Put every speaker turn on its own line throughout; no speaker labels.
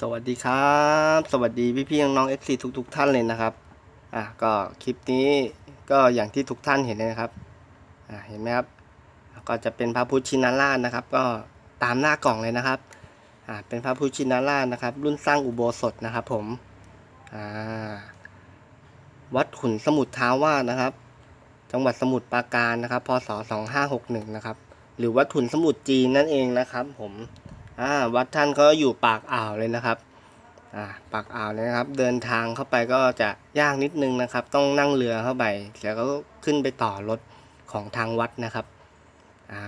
สวัสดีครับ สวัสดีพี่พี่ๆน้องๆ FC ทุกทุกๆท่านเลยนะครับอะก็คลิปนี้ก็อย่างที่ทุกท่านเห็นเลยนะครับอะเห็นไหมครับ ก็จะเป็นพระพุทธชินาราชนะครับ ก็ตามหน้ากล่องเลยนะครับอะเป็นพระพุทธชินาราชนะครับ รุ่นสร้างอุโบสถนะครับผมอ่าวัดขุนสมุทรท้าวาสนะครับ จังหวัดสมุทรปราการนะครับพศ2561นะครับ หรือวัดขุนสมุทรจีนนั่นเองนะครับ ผม อ่าวัดท่านก็อยู่ปากอ่าวเลยนะครับอ่าปากอ่าวเลยนะครับ เดินทางเข้าไปก็จะยากนิดนึงนะครับ ต้องนั่งเรือเข้าไปแล้วก็ขึ้นไปต่อรถของทางวัดนะครับอ่า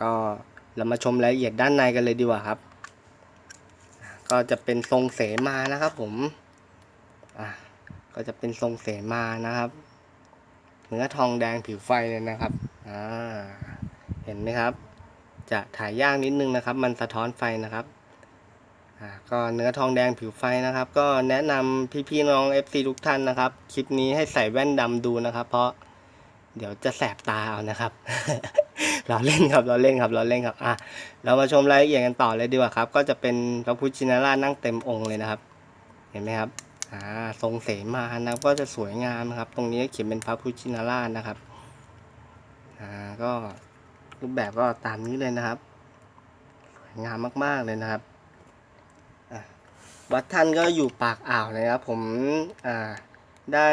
ก็เรามาชมรายละเอียดด้านในกันเลยดีกว่าครับ ก็จะเป็นทรงเสมานะครับ ผมอ่าก็จะเป็นทรงเสมานะครับเนื้อทองแดงผิวไฟเลยนะครับอ่าเห็นไหมครับ จะถ่ายยากนิดนึงนะครับ มันสะท้อนไฟนะครับก็เนื้อทองแดงผิวไฟนะครับ ก็แนะนำพี่ๆน้อง FC ทุกท่านนะครับ คลิปนี้ให้ใส่แว่นดำดูนะครับ เพราะเดี๋ยวจะแสบตาเอานะครับเราเล่นครับเราเล่นครับเราเล่นครับอะเรามาชมรายละเอียดกันต่อเลยดีกว่าครับ ก็จะเป็นพระพุทธชินราชนั่งเต็มองค์เลยนะครับ เห็นไหมครับอ่าทรงเสมานะครับก็จะสวยงามนะครับ ตรงนี้เขียนเป็นพระพุทธชินราชนะครับอ่าก็ รูปแบบก็ตามนี้เลยนะครับสวยงามมาก ๆ เลยนะครับวัดท่านก็อยู่ปากอ่าวเลยครับ ผมได้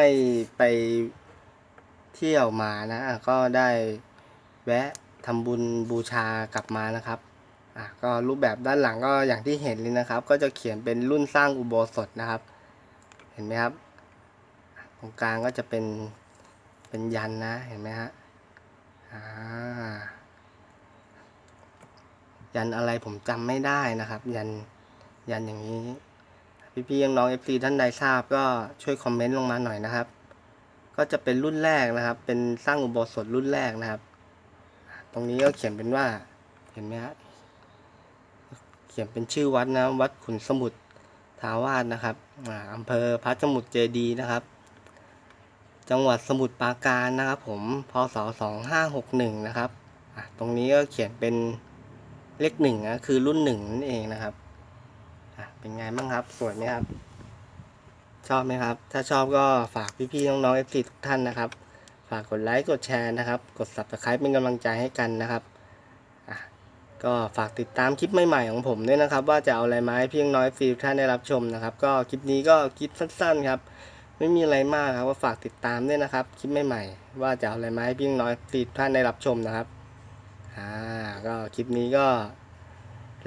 ไปเที่ยวมานะก็ได้แวะทำบุญบูชากลับมานะครับอะก็รูปแบบด้านหลังก็อย่างที่เห็นเลยนะครับ ก็จะเขียนเป็นรุ่นสร้างอุโบสถนะครับ เห็นไหมครับ ตรงกลางก็จะเป็นเป็นยันนะเห็นไหมฮะอ่า ยันอะไรผมจำไม่ได้นะครับ ยันยันอย่างนี้ พี่ๆน้องๆ FC ท่านใดทราบก็ช่วยคอมเมนต์ลงมาหน่อยนะครับ ก็จะเป็นรุ่นแรกนะครับ เป็นสร้างอุโบสถรุ่นแรกนะครับ ตรงนี้ก็เขียนเป็นว่าเห็นไหมฮะเขียนเป็นชื่อวัดนะวัดขุนสมุทรทาวาสนะครับอ่าอำเภอพระสมุทรเจดีนะครับ จังหวัดสมุทรปราการนะครับ ผมพศ2561นะครับตรงนี้ก็เขียนเป็น เลขหนึ่งนะคือรุ่นหนึ่งนั่นเองนะครับเป็นไงบ้างครับ สวยไหมครับ ชอบไหมครับ ถ้าชอบก็ฝากพี่ๆน้องๆเอฟซีทุกท่านนะครับ ฝากกดไลค์กดแชร์นะครับ กด subscribe เป็นกำลังใจให้กันนะครับก็ฝากติดตามคลิปใหม่ๆของผมด้วยนะครับ ว่าจะเอาอะไรมาให้พี่น้องเอฟซีทุกท่านได้รับชมนะครับ ก็คลิปนี้ก็คลิปสั้นๆครับ ไม่มีอะไรมากครับก็ฝากติดตามด้วยนะครับ คลิปใหม่ๆว่าจะเอาอะไรมาให้พี่น้องเอฟซีทุกท่านได้รับชมนะครับอ่า ก็คลิปนี้ก็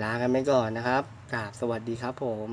ลากันไปก่อนนะครับกราบสวัสดีครับผม